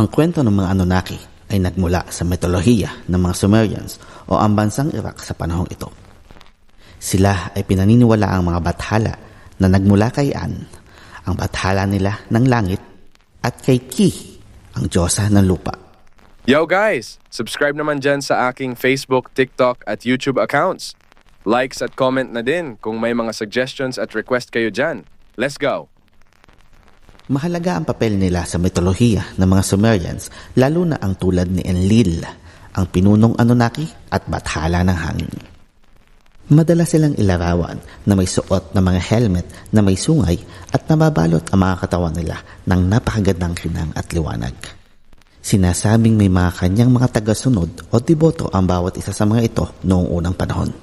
Ang kwento ng mga Anunnaki ay nagmula sa mitolohiya ng mga Sumerians o ang bansang Iraq sa panahong ito. Sila ay pinaniniwala ang mga bathala na nagmula kay An, ang bathala nila ng langit, at kay Ki, ang Diyosa ng lupa. Yo guys! Subscribe naman dyan sa aking Facebook, TikTok at YouTube accounts. Likes at comment na din kung may mga suggestions at request kayo dyan. Let's go! Mahalaga ang papel nila sa mitolohiya ng mga Sumerians, lalo na ang tulad ni Enlil, ang pinunong Anunnaki at bathala ng hangin. Madalas silang ilarawan na may suot na mga helmet na may sungay at nababalot ang mga katawan nila ng napakagandang kinang at liwanag. Sinasabing may mga kanyang mga tagasunod o deboto ang bawat isa sa mga ito noong unang panahon.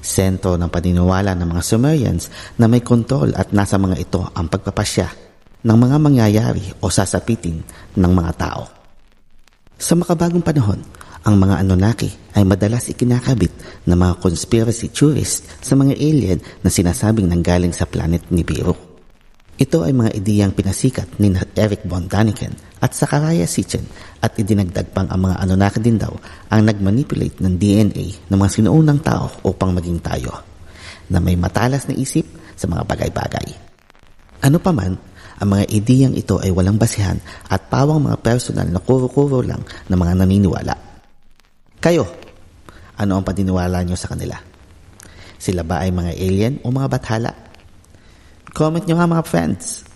Sentro ng paniniwala ng mga Sumerians na may kontrol at nasa mga ito ang pagpapasya ng mga mangyayari o sasapitin ng mga tao. Sa makabagong panahon, ang mga Anunnaki ay madalas ikinakabit ng mga conspiracy theorists sa mga alien na sinasabing nanggaling sa planet Nibiru. Ito ay mga ideyang pinasikat ni Eric von Daniken at Sakaraya Sitchin at idinagdag pang ang mga Anunnaki din daw ang nagmanipulate ng DNA ng mga sinuunang tao upang maging tayo na may matalas na isip sa mga bagay-bagay. Ano pa man, ang mga ideyang ito ay walang basihan at pawang mga personal na kuro-kuro lang ng mga naniniwala. Kayo, ano ang paniniwala nyo sa kanila? Sila ba ay mga alien o mga bathala? Comment nyo nga mga friends.